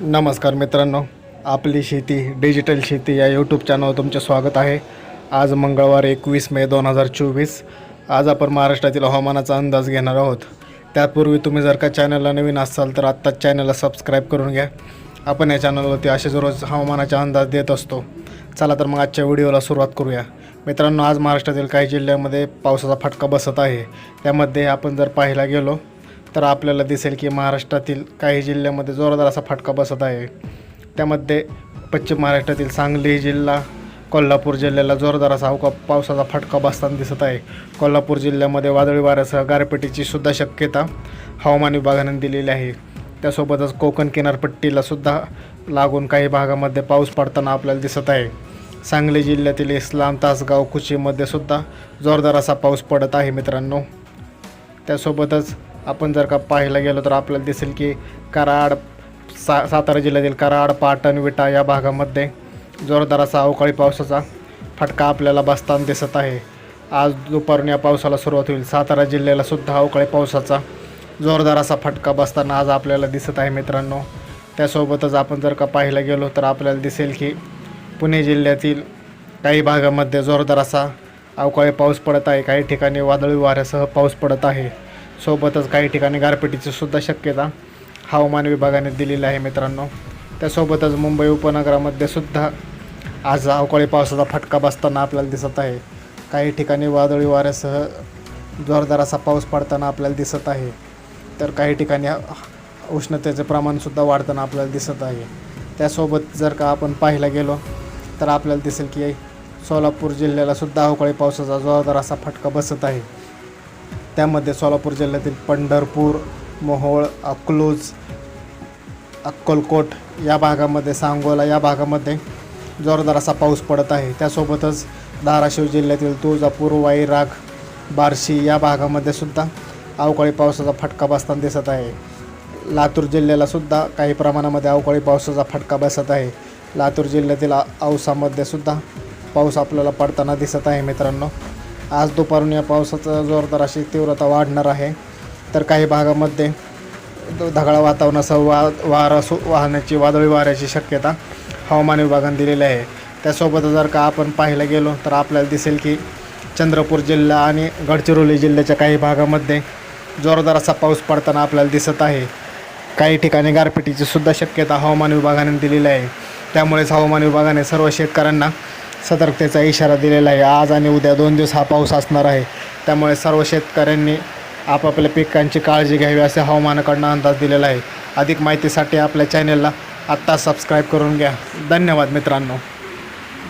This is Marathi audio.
नमस्कार मित्रांनो आपली शेती डिजिटल शेती या यूट्यूब चॅनलवर तुमचे स्वागत आहे. आज मंगळवार एकवीस मे दोन हजार चोवीस. आज आपण महाराष्ट्रातील हवामानाचा अंदाज घेणार आहोत. त्यापूर्वी तुम्ही जर का चॅनलला नवीन असाल तर आत्ताच चॅनलला सबस्क्राईब करून घ्या. आपण या चॅनलवरती असेच रोज हवामानाचा अंदाज देत असतो. चला तर मग आजच्या व्हिडिओला सुरुवात करूया. मित्रांनो आज महाराष्ट्रातील काही जिल्ह्यामध्ये पावसाचा फटका बसत आहे. त्यामध्ये आपण जर पाहायला गेलो तर आपल्याला दिसेल की महाराष्ट्रातील काही जिल्ह्यामध्ये जोरदार असा फटका बसत आहे. त्यामध्ये पश्चिम महाराष्ट्रातील सांगली जिल्हा कोल्हापूर जिल्ह्याला जोरदार असा अवका पावसाचा फटका बसताना दिसत आहे. कोल्हापूर जिल्ह्यामध्ये वादळी वाऱ्यासह गारपिटीची सुद्धा शक्यता हवामान विभागाने दिलेली आहे. त्यासोबतच कोकण किनारपट्टीला सुद्धा लागून काही भागामध्ये पाऊस पडताना आपल्याला दिसत आहे. सांगली जिल्ह्यातील इस्लाम तासगाव कुचीमध्ये सुद्धा जोरदार असा पाऊस पडत आहे मित्रांनो. त्यासोबतच आपण जर का पाहायला गेलो तर आपल्याला दिसेल की कराड सा सातारा जिल्ह्यातील कराड पाटण विटा या भागामध्ये जोरदार असा अवकाळी पावसाचा फटका आपल्याला बसताना दिसत आहे. आज दुपारून या पावसाला सुरुवात होईल. सातारा जिल्ह्याला सुद्धा अवकाळी पावसाचा जोरदार असा फटका बसताना आज आपल्याला दिसत आहे मित्रांनो. त्यासोबतच आपण जर का पाहायला गेलो तर आपल्याला दिसेल की पुणे जिल्ह्यातील काही भागामध्ये जोरदार असा अवकाळी पाऊस पडत आहे. काही ठिकाणी वादळी वाऱ्यासह पाऊस पडत आहे. सोबतच काही ठिकाणी गारपिटीची सुद्धा शक्यता हवामान विभागाने दिलेली आहे मित्रांनो. त्यासोबतच मुंबई उपनगरामध्ये सुद्धा आज अवकाळी पावसाचा फटका बसताना आपल्याला दिसत आहे. काही ठिकाणी वादळी वाऱ्यासह जोरदार असा पाऊस पडताना आपल्याला दिसत आहे. तर काही ठिकाणी उष्णतेचे प्रमाणसुद्धा वाढताना आपल्याला दिसत आहे. त्यासोबत जर का आपण पाहायला गेलो तर आपल्याला दिसेल की सोलापूर जिल्ह्याला सुद्धा अवकाळी पावसाचा जोरदार असा फटका बसत आहे. त्यामध्ये सोलापूर जिल्ह्यातील पंढरपूर मोहोळ अकलूज अक्कलकोट या भागामध्ये सांगोला या भागामध्ये जोरदार असा पाऊस पडत आहे. त्यासोबतच धाराशिव जिल्ह्यातील तुळजापूर वाईराग बार्शी या भागामध्ये सुद्धा अवकाळी पावसाचा फटका बसताना दिसत आहे. लातूर जिल्ह्याला सुद्धा काही प्रमाणामध्ये अवकाळी पावसाचा फटका बसत आहे. लातूर जिल्ह्यातील औसामध्ये सुद्धा पाऊस आपल्याला पडताना दिसत आहे मित्रांनो. आज दुपारून या पावसाचा जोरदार अशी तीव्रता वाढणार आहे. तर काही भागामध्ये ढगाळ वातावरणासह वा वारा सु वाहण्याची वादळी वाऱ्याची शक्यता हवामान विभागाने दिलेली आहे. त्यासोबत जर का आपण पाहायला गेलो तर आपल्याला दिसेल की चंद्रपूर जिल्हा आणि गडचिरोली जिल्ह्याच्या काही भागामध्ये जोरदार असा पाऊस पडताना आपल्याला दिसत आहे. काही ठिकाणी गारपिटीची सुद्धा शक्यता हवामान विभागाने दिलेली आहे. त्यामुळेच हवामान विभागाने सर्व शेतकऱ्यांना सतर्कतेचा इशारा दिलेला आहे. आज आणि उद्या दोन दिवस हा पाऊस असणार आहे. त्यामुळे सर्व शेतकऱ्यांनी आपापल्या पिकांची काळजी घ्यावी असे हवामानाकडनं अंदाज दिलेला आहे. अधिक माहितीसाठी आपल्या चॅनेलला आत्ता सबस्क्राईब करून घ्या. धन्यवाद मित्रांनो.